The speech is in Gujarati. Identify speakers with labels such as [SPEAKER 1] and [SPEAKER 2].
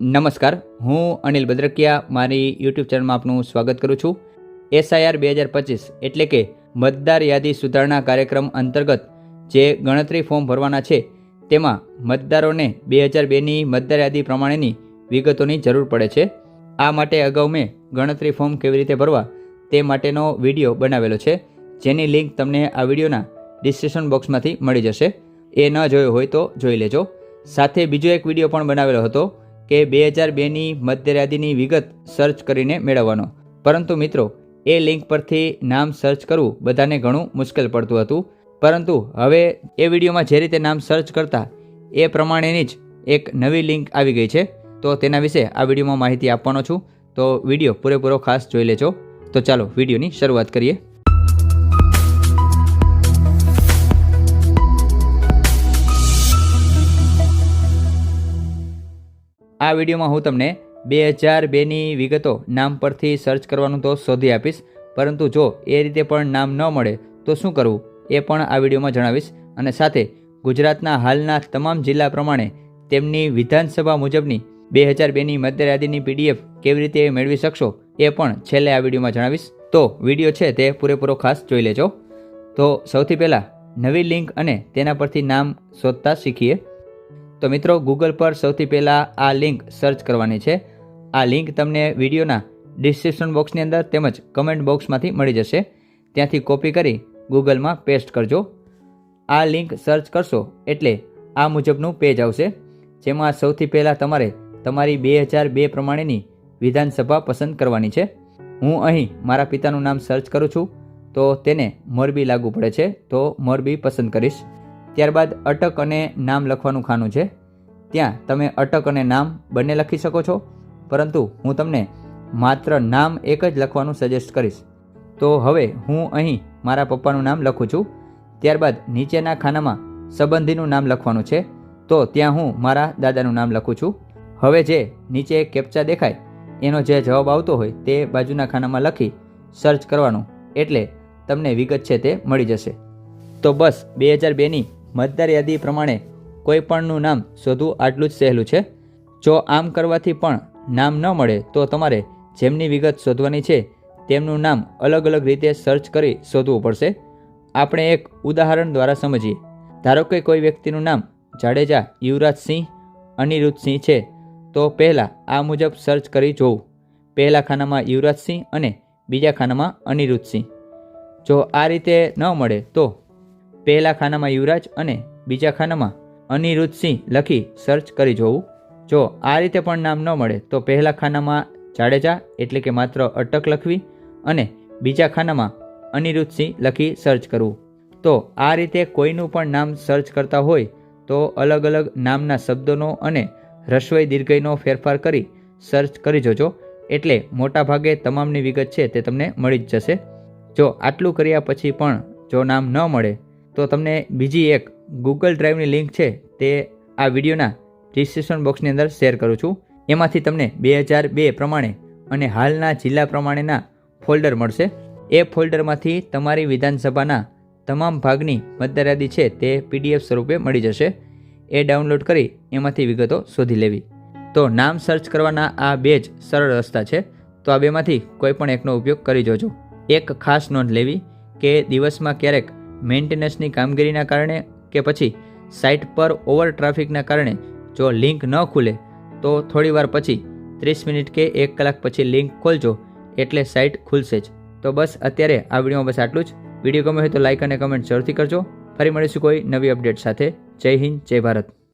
[SPEAKER 1] નમસ્કાર. હું અનિલ બદ્રકિયા. મારી યુટ્યુબ ચેનલમાં આપનું સ્વાગત કરું છું. એસઆઈઆર બે હજાર પચીસ એટલે કે મતદાર યાદી સુધારણા કાર્યક્રમ અંતર્ગત જે ગણતરી ફોર્મ ભરવાના છે, તેમાં મતદારોને બે હજાર બેની મતદાર યાદી પ્રમાણેની વિગતોની જરૂર પડે છે. આ માટે અગાઉ મેં ગણતરી ફોર્મ કેવી રીતે ભરવા તે માટેનો વીડિયો બનાવેલો છે. જેની લિંક તમને આ વિડીયોના ડિસ્ક્રિપ્શન બોક્સમાંથી મળી જશે. એ ન જોયો હોય તો જોઈ લેજો. સાથે બીજો એક વીડિયો પણ બનાવેલો હતો. કે બે હજાર બેની મધ્યરાદીની વિગત સર્ચ કરીને મેળવવાનો. પરંતુ મિત્રો, એ લિંક પરથી નામ સર્ચ કરવું બધાને ઘણું મુશ્કેલ પડતું હતું. પરંતુ હવે એ વિડીયોમાં જે રીતે નામ સર્ચ કરતા, એ પ્રમાણેની જ એક નવી લિંક આવી ગઈ છે. તો તેના વિશે આ વિડીયોમાં માહિતી આપવાનો છું. તો વીડિયો પૂરેપૂરો ખાસ જોઈ લેજો. તો ચાલો વિડીયોની શરૂઆત કરીએ. આ વિડીયોમાં હું તમને બે હજાર બેની વિગતો નામ પરથી સર્ચ કરવાનું તો શોધી આપીશ. પરંતુ જો એ રીતે પણ નામ ન મળે, તો શું કરવું? એ પણ આ વિડીયોમાં જણાવીશ. અને સાથે ગુજરાતના હાલના તમામ જિલ્લા પ્રમાણે તેમની વિધાનસભા મુજબની બે હજાર બેની મતદાર પીડીએફ કેવી રીતે મેળવી શકશો એ પણ છેલ્લે આ વિડીયોમાં જણાવીશ. તો વીડિયો છે તે પૂરેપૂરો ખાસ જોઈ લેજો. તો સૌથી પહેલાં નવી લિંક અને તેના પરથી નામ શોધતા શીખીએ. તો મિત્રો ગૂગલ પર સૌથી પહેલાં આ લિંક સર્ચ કરવાની છે. આ લિંક તમને વિડીયોના ડિસ્ક્રિપ્શન બોક્સની અંદર તેમજ કમેન્ટ બોક્સમાંથી મળી જશે. ત્યાંથી કોપી કરી ગૂગલમાં પેસ્ટ કરજો. આ લિંક સર્ચ કરશો એટલે આ મુજબનું પેજ આવશે. જેમાં સૌથી પહેલાં તમારે તમારી બે હજાર બે પ્રમાણેની વિધાનસભા પસંદ કરવાની છે. હું અહીં મારા પિતાનું નામ સર્ચ કરું છું. તો તેને મોરબી લાગુ પડે છે. તો મોરબી પસંદ કરીશ. ત્યારબાદ અટક અને નામ લખવાનું ખાનું છે. ત્યાં તમે અટક અને નામ બંને લખી શકો છો. પરંતુ હું તમને માત્ર નામ એક જ લખવાનું સજેસ્ટ કરીશ. તો હવે હું અહીં મારા પપ્પાનું નામ લખું છું. ત્યારબાદ નીચેના ખાનામાં સંબંધીનું નામ લખવાનું છે. તો ત્યાં હું મારા દાદાનું નામ લખું છું. હવે જે નીચે કેપ્ચા દેખાય, એનો જે જવાબ આવતો હોય તે બાજુના ખાનામાં લખી સર્ચ કરવાનું. એટલે તમને વિગત છે તે મળી જશે. તો બસ, બે હજાર બેની મતદાર યાદી પ્રમાણે કોઈ પણનું નામ શોધવું આટલું જ સહેલું છે. જો આમ કરવાથી પણ નામ ન મળે તો તમારે જેમની વિગત શોધવાની છે તેમનું નામ અલગ અલગ રીતે સર્ચ કરી શોધવું પડશે. આપણે એક ઉદાહરણ દ્વારા સમજીએ. ધારો કે કોઈ વ્યક્તિનું નામ જાડેજા યુવરાજસિંહ, અનિરુદ્ધસિંહ છે, તો પહેલાં આ મુજબ સર્ચ કરી જોવું. પહેલા ખાનામાં યુવરાજસિંહ અને બીજા ખાનામાં અનિરુદ્ધસિંહ. જો આ રીતે ન મળે તો પહેલા ખાનામાં યુવરાજ અને બીજા ખાનામાં અનિરુદ્ધસિંહ લખી સર્ચ કરી જોવું. જો આ રીતે પણ નામ ન મળે, તો પહેલા ખાનામાં જાડેજા એટલે કે માત્ર અટક લખવી અને બીજા ખાનામાં અનિરુદ્ધસિંહ લખી સર્ચ કરવું. તો આ રીતે કોઈનું પણ નામ સર્ચ કરતા હોય, તો અલગ અલગ નામના શબ્દોનો અને રસોઈ દીર્ઘયનો ફેરફાર કરી સર્ચ કરી જોજો. એટલે મોટા ભાગે તમામની વિગત છે તે તમને મળી જ જશે. જો આટલું કર્યા પછી પણ જો નામ ન મળે તો તમને બીજી એક ગૂગલ ડ્રાઈવની લિંક છે, તે આ વિડીયોના ડિસ્ક્રિપ્શન બોક્સની અંદર શેર કરું છું. એમાંથી તમને બે હજાર બે પ્રમાણે અને હાલના જિલ્લા પ્રમાણેના ફોલ્ડર મળશે. એ ફોલ્ડરમાંથી તમારી વિધાનસભાના તમામ ભાગની મતદાર છે, તે પીડીએફ સ્વરૂપે મળી જશે. એ ડાઉનલોડ કરી એમાંથી વિગતો શોધી લેવી. તો નામ સર્ચ કરવાના આ બે જ સરળ રસ્તા છે. તો આ બેમાંથી કોઈ પણ એકનો ઉપયોગ કરી જોજો. એક ખાસ નોંધ લેવી કે દિવસમાં ક્યારેક મેન્ટેનન્સની કામગીરીના કારણે કે પછી સાઇટ પર ઓવર ટ્રાફિકના કારણે જો લિંક ન ખુલે, તો થોડી વાર પછી ત્રીસ મિનિટ કે એક કલાક પછી લિંક ખોલજો એટલે સાઇટ ખુલશે જ. તો બસ અત્યારે આ વિડીયોમાં બસ આટલું જ. વીડિયો ગમે હોય તો લાઇક અને કમેન્ટ જરૂરથી કરજો. ફરી મળીશું કોઈ નવી અપડેટ સાથે. જય હિન્દ, જય ભારત.